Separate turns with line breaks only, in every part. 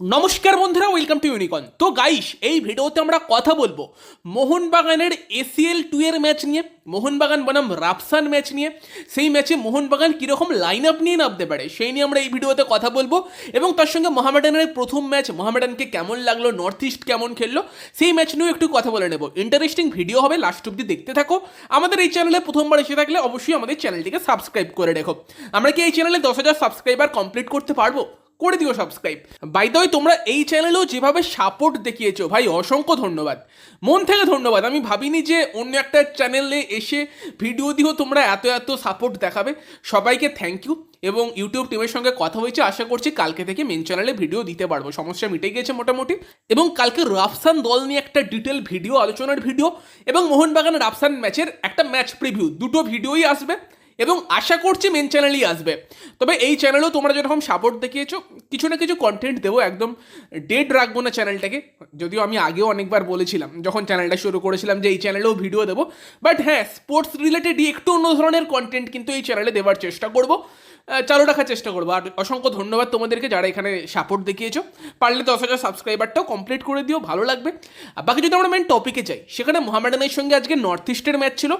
নমস্কার বন্ধুরা welcome to ইউনিকন তো গাইস এই ভিডিওতে আমরা কথা বলব মোহনবাগানের এসিএল টু এর ম্যাচ নিয়ে। মোহনবাগান বনাম রাফসান ম্যাচ নিয়ে। সেই ম্যাচে মোহনবাগান কীরকম লাইন আপ নিয়ে নামতে পারে, সেই নিয়ে আমরা এই ভিডিওতে কথা বলব। এবং তার সঙ্গে মোহামেডানের প্রথম ম্যাচ মোহামেডানকে কেমন লাগল নর্থ ইস্ট কেমন খেললো, সেই ম্যাচ নিয়েও একটু কথা বলে নেব। ইন্টারেস্টিং ভিডিও হবে লাস্ট অব্দি দেখতে থাকো। আমাদের এই চ্যানেলে প্রথমবার এসে থাকলে অবশ্যই আমাদের চ্যানেলটিকে সাবস্ক্রাইব করে রেখো। আমরা কি এই চ্যানেলে দশ হাজার সাবস্ক্রাইবার কমপ্লিট করতে পারব? করে দিও সাবস্ক্রাইব বাই দ্য তোমরা এই চ্যানেলেও যেভাবে সাপোর্ট দেখিয়েছো, ভাই, অসংখ্য ধন্যবাদ। মন থেকে ধন্যবাদ। আমি ভাবিনি যে অন্য একটা চ্যানেলে এসে ভিডিও দিয়েও তোমরা এত এত সাপোর্ট দেখাবে। সবাইকে থ্যাংক ইউ এবং ইউটিউব টিমের সঙ্গে কথা হয়েছে, আশা করছি কালকে থেকে মেন চ্যানেলে ভিডিও দিতে পারব। সমস্যা মিটে গেছে মোটামুটি। এবং কালকে রাফসান দল নিয়ে একটা ডিটেল ভিডিও আলোচনার ভিডিও এবং মোহনবাগান রাফসান ম্যাচের একটা ম্যাচ প্রিভিউ দুটো ভিডিওই আসবে। এবং আশা করছি মেন চ্যানেলই আসবে। তবে এই চ্যানেলেও তোমরা যেরকম সাপোর্ট দেখিয়েছো, কিছু না কিছু কন্টেন্ট দেবো, একদম ডেট রাখব না চ্যানেলটাকে যদিও আমি আগেও অনেকবার বলেছিলাম, যখন চ্যানেলটা শুরু করেছিলাম যে এই চ্যানেলেও ভিডিও দেবো। বাট হ্যাঁ স্পোর্টস রিলেটেড একটু অন্য ধরনের কন্টেন্ট কিন্তু এই চ্যানেলে দেওয়ার চেষ্টা করব। চালু রাখার চেষ্টা করব। আর অসংখ্য ধন্যবাদ তোমাদেরকে যারা এখানে সাপোর্ট দেখিয়েছো। পারলে দশ হাজার সাবস্ক্রাইবারটাও কমপ্লিট করে দিও, ভালো লাগবে। বাকি যদি আমরা মেন টপিকে যাই, সেখানে মোহামেডানের সঙ্গে আজকে নর্থ ইস্টের ম্যাচ ছিল।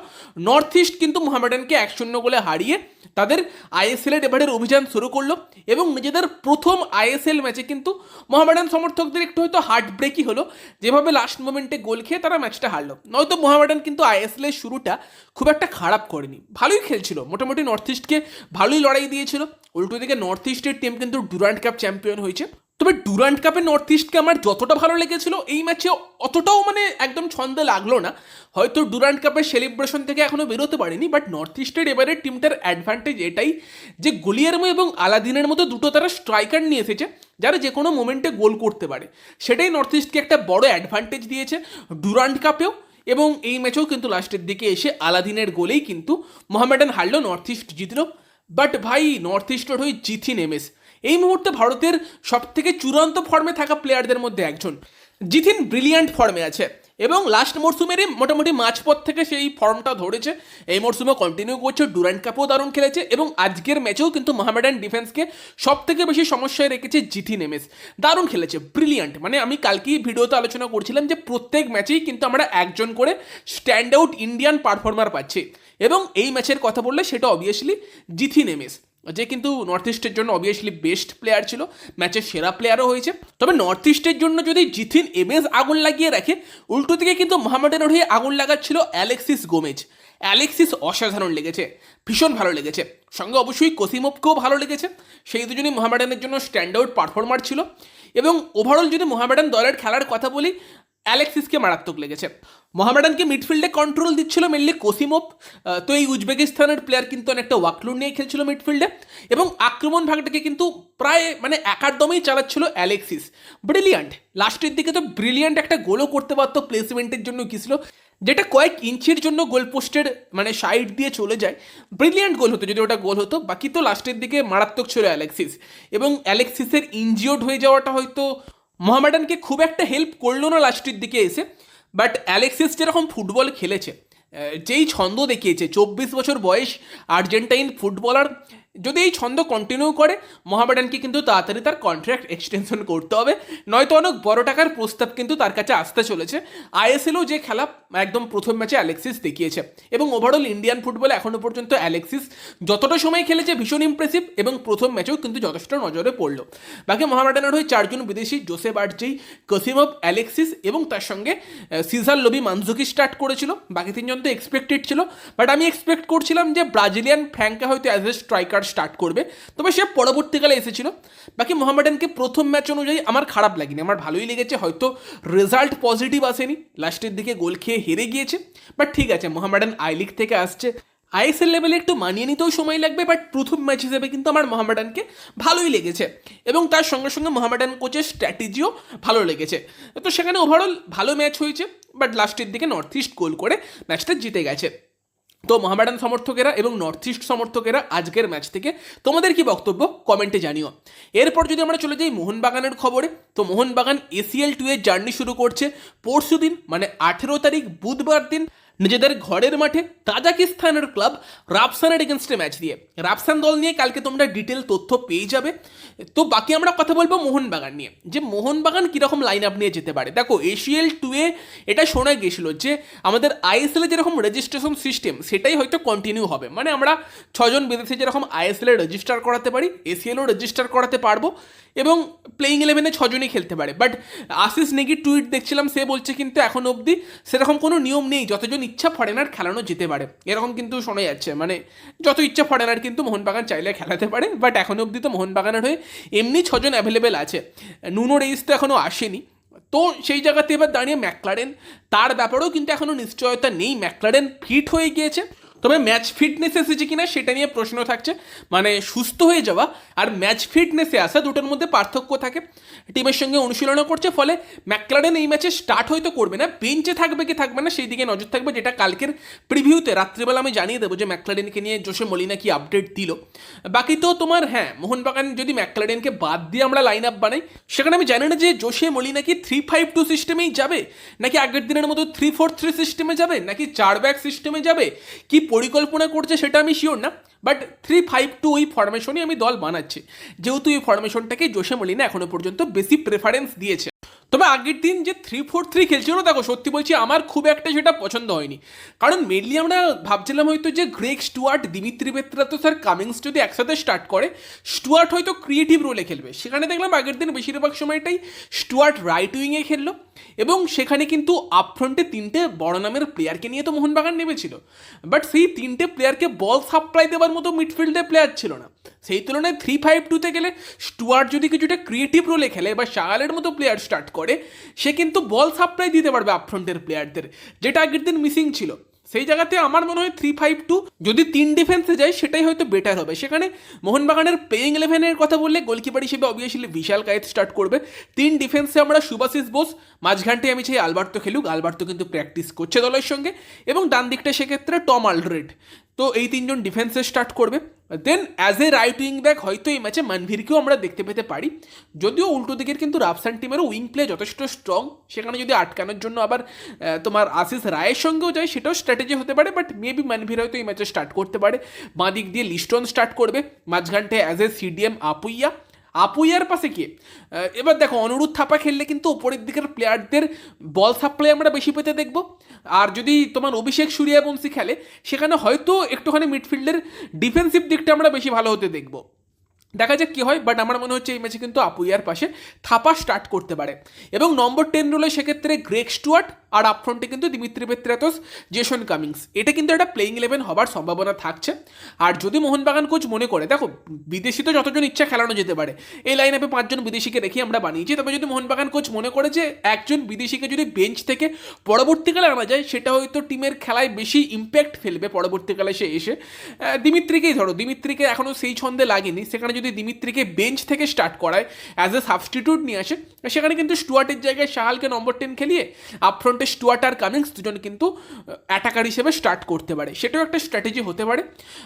নর্থ ইস্ট কিন্তু মোহামেডানকে এক শূন্য গোলে হারিয়ে তাদের আইএসএল এবারের অভিযান শুরু করল এবং নিজেদের প্রথম আইএসএল ম্যাচে কিন্তু মোহামেডান সমর্থকদের একটু হয়তো হার্ট ব্রেকই হলো। যেভাবে লাস্ট মোমেন্টে গোল খেয়ে তারা ম্যাচটা হারলো। নয়তো মোহামেডান কিন্তু আইএসএল এর শুরুটা খুব একটা খারাপ করেনি। ভালোই খেলছিল। মোটামুটি নর্থ ইস্টকে ভালোই লড়াই দিয়েছিল। উল্টো দিকে নর্থ ইস্টের টিম কিন্তু ডুরান্ট কাপ চ্যাম্পিয়ন হয়েছে। তবে ডুরান্ট কাপে নর্থ ইস্টকে আমার যতটা ভালো লেগেছিল এই ম্যাচে অতটাও মানে একদম ছন্দে লাগল না। হয়তো ডুরান্ট কাপের সেলিব্রেশন থেকে এখনও বেরোতে পারেনি বাট নর্থ ইস্টের এবারের টিমটার অ্যাডভান্টেজ এটাই যে গলিয়ারমো এবং আলাদিনের মতো দুটো তারা স্ট্রাইকার নিয়ে এসেছে, যারা যে কোনো মোমেন্টে গোল করতে পারে। সেটাই নর্থ ইস্টকে একটা বড় অ্যাডভান্টেজ দিয়েছে ডুরান্ট কাপেও এবং এই ম্যাচেও কিন্তু লাস্টের দিকে এসে আলাদিনের গোলেই কিন্তু মোহামেডান হারলো নর্থ ইস্ট জিতল। বাট ভাই নর্থ ইস্টের হয়ে জিথিন এমএস এই মুহূর্তে ভারতের সব থেকে চূড়ান্ত ফর্মে থাকা প্লেয়ারদের মধ্যে একজন। জিথিন ব্রিলিয়ান্ট ফর্মে আছে এবং লাস্ট মরসুমেরই মোটামুটি মাঝপথ থেকে সেই ফর্মটা ধরেছে। এই মরসুমে কন্টিনিউ করছে, ডুরান্ট কাপও দারুণ খেলেছে এবং আজকের ম্যাচেও কিন্তু মোহামেডান ডিফেন্সকে সব থেকে বেশি সমস্যায় রেখেছে জিথিন এমএস। দারুণ খেলেছে ব্রিলিয়ান্ট মানে আমি কালকেই ভিডিওতে আলোচনা করছিলাম যে প্রত্যেক ম্যাচেই কিন্তু আমরা একজন করে স্ট্যান্ড আউট ইন্ডিয়ান পারফর্মার পাচ্ছি। এবং এই ম্যাচের কথা বললে সেটা অবভিয়াসলি জিথিন এমএস। যে কিন্তু নর্থ ইস্টের জন্য অবভিয়াসলি বেস্ট প্লেয়ার ছিল ম্যাচের সেরা প্লেয়ারও হয়েছে। তবে নর্থ ইস্টের জন্য যদি জিথিন এমএস আগুন লাগিয়ে রাখে, উল্টো দিকে কিন্তু মোহামেডানের হয়ে আগুন লাগাচ্ছিল অ্যালেক্সিস গোমেজ অ্যালেক্সিস অসাধারণ লেগেছে, ভীষণ ভালো লেগেছে। সঙ্গে অবশ্যই কোসিমোভকেও ভালো লেগেছে। সেই দুজনই মোহামেডানের জন্য স্ট্যান্ড আউট পারফর্মার ছিল। এবং ওভারঅল যদি মোহামেডান দলের খেলার কথা বলি অ্যালেক্সিসকে মারাত্মক লেগেছে। মোহামেডানকে মিডফিল্ডে কন্ট্রোল দিচ্ছিল মেনলি কোসিমোপ তো এই উজবেকিস্তানের প্লেয়ার কিন্তু অনেকটা ওয়াকলুন নিয়ে খেলছিল মিডফিল্ডে। এবং আক্রমণ ভাগটাকে কিন্তু প্রায় মানে একাদমই চালাচ্ছিল অ্যালেক্সিস। ব্রিলিয়ান্ট, লাস্টের দিকে তো ব্রিলিয়ান্ট একটা গোলও করতে পারতো প্লেসমেন্টের জন্য কি ছিল, যেটা কয়েক ইঞ্চির জন্য গোল পোস্টের মানে সাইড দিয়ে চলে যায়। ব্রিলিয়ান্ট গোল হতো, যদি ওটা গোল হতো, বাকি তো লাস্টের দিকে মারাত্মক ছিল অ্যালেক্সিস। এবং অ্যালেক্সিসের ইনজিওর্ড হয়ে যাওয়াটা হয়তো মোহামেডানকে খুব একটা হেল্প করল না লাস্টের দিকে এসে বাট অ্যালেক্সিস যেরকম ফুটবল খেলেছে যেই ছন্দ দেখিয়েছে, চব্বিশ বছর বয়স আর্জেন্টাইন ফুটবলার যদি এই ছন্দ কন্টিনিউ করে, মোহামেডানকে কিন্তু তাড়াতাড়ি তার কন্ট্রাক্ট এক্সটেনশন করতে হবে। নয়তো অনেক বড় টাকার প্রস্তাব কিন্তু তার কাছে আসতে চলেছে। আইএসএলও যে খেলা একদম প্রথম ম্যাচে অ্যালেক্সিস দেখিয়েছে এবং ওভারঅল ইন্ডিয়ান ফুটবলে এখনও পর্যন্ত অ্যালেক্সিস যতটা সময় খেলেছে ভীষণ ইমপ্রেসিভ এবং প্রথম ম্যাচেও কিন্তু যথেষ্ট নজরে পড়ল। বাকি মোহামেডানের হয়ে চারজন বিদেশি জোসেফ আর্জেই কসিমভ অ্যালেক্সিস এবং তার সঙ্গে সিজার লবি মানজুকি স্টার্ট করেছিল। বাকি তিনজন তো এক্সপেক্টেড ছিল। বাট আমি এক্সপেক্ট করছিলাম যে ব্রাজিলিয়ান ফ্র্যাঙ্কা হয়তো অ্যাজ এ স্ট্রাইকার স্টার্ট করবে। তবে সে পরবর্তীকালে এসেছিল। বাকি মোহামেডানকে প্রথম ম্যাচ অনুযায়ী আমার খারাপ লাগেনি। আমার ভালোই লেগেছে, হয়তো রেজাল্ট পজিটিভ আসেনি। লাস্টের দিকে গোল খেয়ে হেরে গিয়েছে। বাট ঠিক আছে মোহামেডান আই লিগ থেকে আসছে। আইএসএল লেভেলে একটু মানিয়ে নিতেও সময় লাগবে বাট প্রথম ম্যাচ হিসেবে কিন্তু আমার মোহামেডানকে ভালোই লেগেছে। এবং তার সঙ্গে সঙ্গে মোহামেডান কোচের স্ট্র্যাটেজিও ভালো লেগেছে। তো সেখানে ওভারঅল ভালো ম্যাচ হয়েছে বাট লাস্টের দিকে নর্থ ইস্ট গোল করে ম্যাচটা জিতে গেছে। তো মোহামেডান সমর্থকেরা এবং নর্থ ইস্ট সমর্থকেরা আজকের ম্যাচ থেকে তোমাদের কি বক্তব্য? কমেন্টে জানিও। এরপর যদি আমরা চলে যাই মোহনবাগানের খবরে, তো মোহনবাগান এসিএল টু এর জার্নি শুরু করছে। পরশু দিন মানে আঠেরো তারিখ বুধবার দিন নিজেদের ঘরের মাঠে তাজাকিস্তানের ক্লাব রাফসানের এগেনস্টে ম্যাচ দিয়ে। রাফসান দল নিয়ে কালকে তোমরা ডিটেল তথ্য পেয়ে যাবে। তো বাকি আমরা কথা বলব মোহনবাগান নিয়ে। যে মোহনবাগান কীরকম লাইন আপ নিয়ে যেতে পারে? দেখো এশিয়াল টুয়ে এটা শোনা গেছিল যে আমাদের আইএসএল যেরকম রেজিস্ট্রেশন সিস্টেম সেটাই হয়তো কন্টিনিউ হবে। মানে আমরা ছজন বিদেশি যেরকম আইএসএল রেজিস্টার করাতে পারি এসিএলও রেজিস্টার করাতে পারব এবং প্লেইং ইলেভেনে ছজনই খেলতে পারে। বাট আশিস নেগি টুইট দেখছিলাম, সে বলছে কিন্তু এখন অবধি সেরকম কোনো নিয়ম নেই। যতজন ইচ্ছা ফরেনার খেলানো যেতে পারে। এরকম কিন্তু শোনা যাচ্ছে। মানে যত ইচ্ছা ফরেনার কিন্তু মোহনবাগান চাইলে খেলাতে পারে বাট এখনও অবধি তো মোহনবাগানের হয়ে এমনি ছজন অ্যাভেলেবেল আছে। নুনো রেইস তো এখনও আসেনি। তো সেই জায়গাতে এবার দাঁড়িয়ে ম্যাকলারেন তার ব্যাপারেও কিন্তু এখনও নিশ্চয়তা নেই। ম্যাকলারেন ফিট হয়ে গিয়েছে। তবে ম্যাচ ফিটনেস এসেছে কিনা সেটা নিয়ে প্রশ্ন থাকছে। মানে সুস্থ হয়ে যাওয়া আর ম্যাচ ফিটনেসে আসা দুটোর মধ্যে পার্থক্য থাকে। টিমের সঙ্গে অনুশীলনও করছে, ফলে ম্যাকলারেন এই ম্যাচে স্টার্ট হয়তো করবে না বেঞ্চে থাকবে কি থাকবে না সেই দিকে নজর থাকবে, যেটা কালকের প্রিভিউতে রাত্রিবেলা আমি জানিয়ে দেবো যে ম্যাকলারেনকে নিয়ে জোসে মলিনা কি আপডেট দিল। বাকি তো তোমার হ্যাঁ মোহনবাগান যদি ম্যাকলারেনকে বাদ দিয়ে আমরা লাইন আপ বানাই, সেখানে আমি জানি না যে জোসে মলিনা কি থ্রি ফাইভ টু সিস্টেমেই যাবে? নাকি আগের দিনের মতো থ্রি ফোর থ্রি সিস্টেমে যাবে? নাকি চার ব্যাক সিস্টেমে যাবে? কি পরিকল্পনা করছে সেটা আমি শিওর না বাট থ্রি ফাইভ টু ওই ফরমেশনই আমি দল বানাচ্ছি। যেহেতু এই ফরমেশনটাকে জোসে মলিনা এখনও পর্যন্ত বেশি প্রেফারেন্স দিয়েছে। তবে আগের দিন যে থ্রি ফোর থ্রি খেলছিল, দেখো, সত্যি বলছি আমার খুব একটা সেটা পছন্দ হয়নি। কারণ মেনলি আমরা ভাবছিলাম হয়তো যে গ্রেক স্টুয়ার্ট, দিমিত্রি বেত্রা তো স্যার কামিংস যদি একসাথে স্টার্ট করে, স্টুয়ার্ট হয়তো ক্রিয়েটিভ রোলে খেলবে। সেখানে দেখলাম আগের দিন বেশিরভাগ সময়টাই স্টুয়ার্ট রাইট উইংয়ে খেললো এবং সেখানে কিন্তু আপফ্রন্টে তিনটে বড় নামের প্লেয়ারকে নিয়ে তো মোহনবাগান নেমেছিল। বাট সেই তিনটে প্লেয়ারকে বল সাপ্লাই দেওয়ার মতো মিডফিল্ডে প্লেয়ার ছিল না। সেই তুলনায় থ্রি ফাইভ টুতে গেলে স্টুয়ার্ট যদি কিছুটা ক্রিয়েটিভ রোলে খেলে বা শাগালের মতো প্লেয়ার স্টার্ট করে, সে কিন্তু বল সাপ্লাই দিতে পারবে আপফ্রন্টের প্লেয়ারদের যেটা আগের দিন মিসিং ছিল, সেই জায়গাতে আমার মনে হয় থ্রি ফাইভ টু যদি তিন ডিফেন্সে যায়, সেটাই হয়তো বেটার হবে। সেখানে মোহনবাগানের প্লেইং ইলেভেনের কথা বললে গোলকিপার হিসেবে অবভিয়াসলি বিশাল কায়েত স্টার্ট করবে। তিন ডিফেন্সে আমরা সুভাশিস বোস মাঝখানটায় আমি চাই আলবার্তো খেলুক। আলবার্তো কিন্তু প্র্যাকটিস করছে দলের সঙ্গে। এবং ডান দিকটা সেক্ষেত্রে টম আলড্রেড তো এই তিনজন ডিফেন্সে স্টার্ট করবে। Then as a right wing back হয়তো এই ম্যাচে মানভীরকেও আমরা দেখতে পেতে পারি। যদিও উল্টো দিকের কিন্তু রাফসান টিমেরও উইং প্লে যথেষ্ট স্ট্রং সেখানে যদি আটকানোর জন্য আবার তোমার আশিস রায়ের সঙ্গেও যায়, সেটাও স্ট্র্যাটেজি হতে পারে বাট মেবি মানভীর হয়তো এই ম্যাচে স্টার্ট করতে পারে। বাঁ দিক দিয়ে লিস্টন স্টার্ট করবে। মাঝখানটায় অ্যাজ এ সিডিএম আপুইয়া আপুইয়ার পাশে কে? এবার দেখো অনুরোধ থাপা খেললে কিন্তু ওপরের দিকের প্লেয়ারদের বল সাপ্লাই আমরা বেশি পেতে দেখব। আর যদি তোমার অভিষেক সূর্যবংশী খেলে, সেখানে হয়তো একটুখানি মিডফিল্ডের ডিফেন্সিভ দিকটা আমরা বেশি ভালো হতে দেখব। দেখা যাক কী হয় বাট আমার মনে হচ্ছে এই ম্যাচে কিন্তু আপুইয়ার পাশে থাপা স্টার্ট করতে পারে। এবং নম্বর টেন রোলে সেক্ষেত্রে গ্রেক স্টুয়ার্ট আর আপফ্রন্টে কিন্তু দিমিত্রি পেত্রাতোস জেসন কামিংস এটা কিন্তু একটা প্লেইং ইলেভেন হবার সম্ভাবনা থাকছে। আর যদি মোহনবাগান কোচ মনে করে, দেখো, বিদেশি তো যতজন ইচ্ছা খেলানো যেতে পারে, এই লাইন আপে পাঁচজন বিদেশিকে রেখে আমরা বানিয়েছি। তবে যদি মোহনবাগান কোচ মনে করে যে একজন বিদেশিকে যদি বেঞ্চ থেকে পরবর্তীকালে আনা যায়, সেটা হয়তো টিমের খেলায় বেশি ইম্প্যাক্ট ফেলবে পরবর্তীকালে সে এসে। দিমিত্রিকেই ধরো দিমিত্রিকে এখনও সেই ছন্দে লাগেনি। সেখানে যদি দিমিত্রিকে বেঞ্চ থেকে স্টার্ট করায় অ্যাজ এ সাবস্টিটিউট নিয়ে আসে, সেখানে কিন্তু স্টুয়ার্টের জায়গায় শাহালকে নম্বর টেন খেলিয়ে আপফ্রন্টে স্টুয়ার্ট আর কামিংস দুজন কিন্তু অ্যাটাকার হিসেবে স্টার্ট করতে পারে। সেটাও একটা স্ট্র্যাটেজি হতে পারে।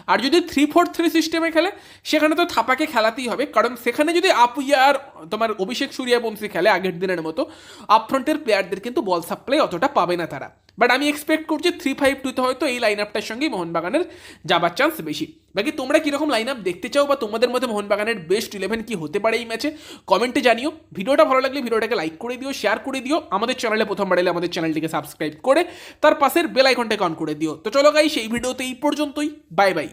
আর যদি থ্রি ফোর থ্রি সিস্টেমে খেলে, সেখানে তো থাপাকে খেলাতেই হবে। কারণ সেখানে যদি আপুইয়া আর তোমার অভিষেক সূর্যবংশী খেলে আগের দিনের মতো আপফ্রন্টের প্লেয়ারদের কিন্তু বল সাপ্লাই অতটা পাবে না তারা। বাট আমি এক্সপেক্ট করছি থ্রি ফাইভ টুতে হয়তো এই লাইন আপটার সঙ্গেই মোহনবাগানের যাবার চান্স বেশি। বাকি তোমরা কীরকম লাইন আপ দেখতে চাও বা তোমাদের মধ্যে মোহনবাগানের বেস্ট ইলেভেন কি হতে পারে এই ম্যাচে কমেন্টে জানিও। ভিডিওটা ভালো লাগলে ভিডিওটাকে লাইক করে দিও শেয়ার করে দিও। আমাদের চ্যানেলে প্রথমবার এলে আমাদের চ্যানেলটিকে সাবস্ক্রাইব করে, তার পাশের বেল আইকনটাকে অন করে দিও। তো চলো গাই সেই ভিডিওতে এই পর্যন্তই। Bye bye